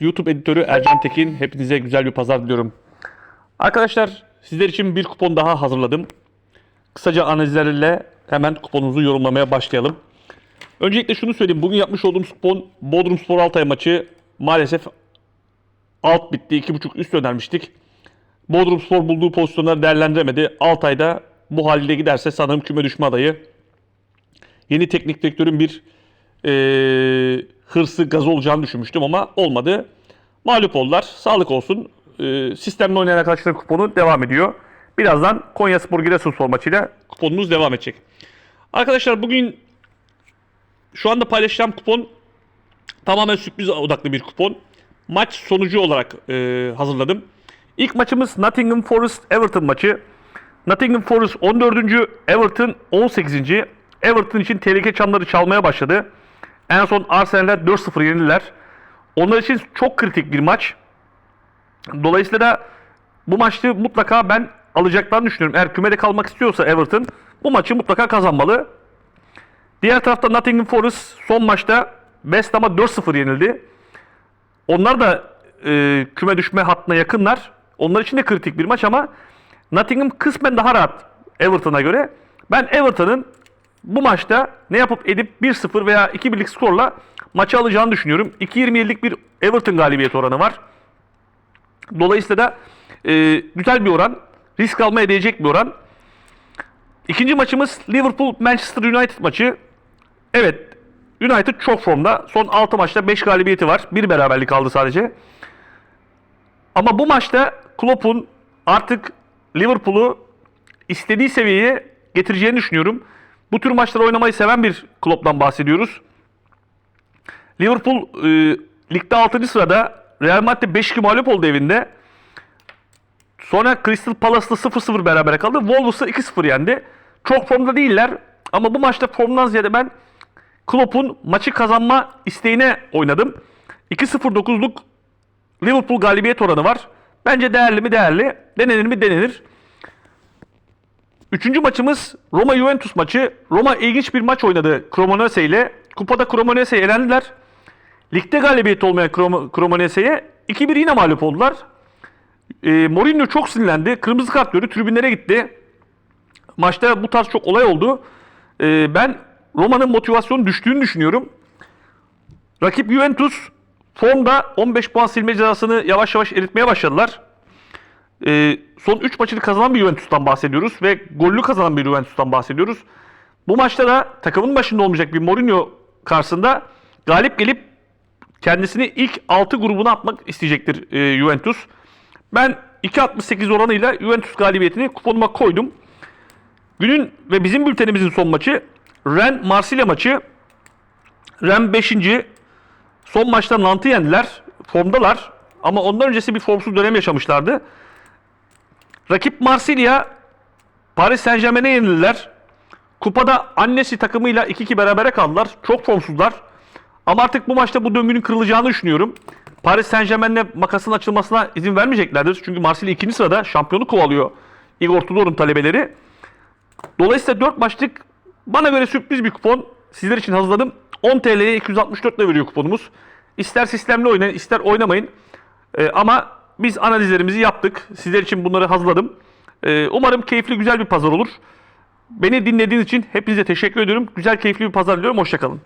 YouTube editörü Ercan Tekin. Hepinize güzel bir pazar diliyorum. Arkadaşlar sizler için bir kupon daha hazırladım. Kısaca analizlerle hemen kuponumuzu yorumlamaya başlayalım. Öncelikle şunu söyleyeyim. Bugün yapmış olduğumuz kupon Bodrum Spor Altay maçı maalesef alt bitti. 2.5 üst önermiştik. Bodrum Spor bulduğu pozisyonları değerlendiremedi. Altay'da bu haliyle giderse sanırım küme düşme adayı. Yeni teknik direktörün bir eee, hırsı gaz olacağını düşünmüştüm ama olmadı. Mağlup oldular. Sağlık olsun. Eee sistemle oynayan arkadaşların kuponu devam ediyor. Birazdan Konya Spor Giresunspor maçıyla kuponumuz devam edecek. Arkadaşlar bugün şu anda paylaşacağım kupon tamamen sürpriz odaklı bir kupon. Maç sonucu olarak eee, hazırladım. İlk maçımız Nottingham Forest Everton maçı. Nottingham Forest 14. Everton 18. Everton için tehlike çanları çalmaya başladı. En son Arsenal'ler 4-0 yenildiler. Onlar için çok kritik bir maç. Dolayısıyla bu maçı mutlaka ben alacaklarını düşünüyorum. Eğer kümede kalmak istiyorsa Everton bu maçı mutlaka kazanmalı. Diğer tarafta Nottingham Forest son maçta West Ham'a 4-0 yenildi. Onlar da e, küme düşme hattına yakınlar. Onlar için de kritik bir maç ama Nottingham kısmen daha rahat Everton'a göre. Ben Everton'ın bu maçta ne yapıp edip 1-0 veya 2-1'lik skorla maçı alacağını düşünüyorum. 2.27'lik bir Everton galibiyet oranı var. Dolayısıyla da e, güzel bir oran. Risk almaya değecek bir oran. İkinci maçımız Liverpool Manchester United maçı. Evet United çok formda. Son 6 maçta 5 galibiyeti var. Bir beraberlik kaldı sadece. Ama bu maçta Klopp'un artık Liverpool'u istediği seviyeye getireceğini düşünüyorum. Bu tür maçları oynamayı seven bir Klopp'tan bahsediyoruz. Liverpool e, ligde 6. sırada. Real Madrid 5-2 mağlup oldu evinde. Sonra Crystal Palace'la 0-0 berabere kaldı. Wolves'ı 2-0 yendi. Çok formda değiller. Ama bu maçta formdan ziyade ben Klopp'un maçı kazanma isteğine oynadım. 2-0-9'luk Liverpool galibiyet oranı var. Bence değerli mi değerli, denenir mi denenir. Üçüncü maçımız Roma Juventus maçı. Roma ilginç bir maç oynadı Cremonese ile. Kupada Cremonese'ye elendiler. Ligde galibiyet olmayan Cremonese'ye 2-1 yine mağlup oldular. E, Mourinho çok sinirlendi. Kırmızı kart gördü. Tribünlere gitti. Maçta bu tarz çok olay oldu. E, ben Roma'nın motivasyonu düştüğünü düşünüyorum. Rakip Juventus formda 15 puan silme cezasını yavaş yavaş eritmeye başladılar. Ee, son 3 maçını kazanan bir Juventus'tan bahsediyoruz ve gollü kazanan bir Juventus'tan bahsediyoruz. Bu maçta da takımın başında olmayacak bir Mourinho karşısında galip gelip kendisini ilk 6 grubuna atmak isteyecektir e, Juventus. Ben 2.68 oranıyla Juventus galibiyetini kuponuma koydum. Günün ve bizim bültenimizin son maçı Ren Marsilya maçı. Ren 5. Son maçta Nant'ı yendiler. Formdalar. Ama ondan öncesi bir formsuz dönem yaşamışlardı. Rakip Marsilya Paris Saint Germain'e yenildiler. Kupada annesi takımıyla 2-2 berabere kaldılar. Çok formsuzlar. Ama artık bu maçta bu döngünün kırılacağını düşünüyorum. Paris Saint Germain'le makasın açılmasına izin vermeyeceklerdir. Çünkü Marsilya ikinci sırada şampiyonu kovalıyor. Igor Tudor'un talebeleri. Dolayısıyla 4 maçlık bana göre sürpriz bir kupon sizler için hazırladım. 10 TL'ye 264 lira veriyor kuponumuz. İster sistemli oynayın ister oynamayın. Ee, ama biz analizlerimizi yaptık. Sizler için bunları hazırladım. Ee, umarım keyifli güzel bir pazar olur. Beni dinlediğiniz için hepinize teşekkür ediyorum. Güzel keyifli bir pazar diliyorum. Hoşçakalın.